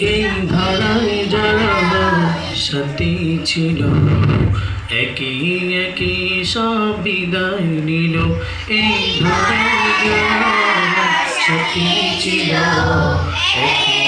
এই ধারায় যারা সাথী ছিল। একই একই সব বিদায় নিল। এই ধারায় যারা সাথী ছিল। একই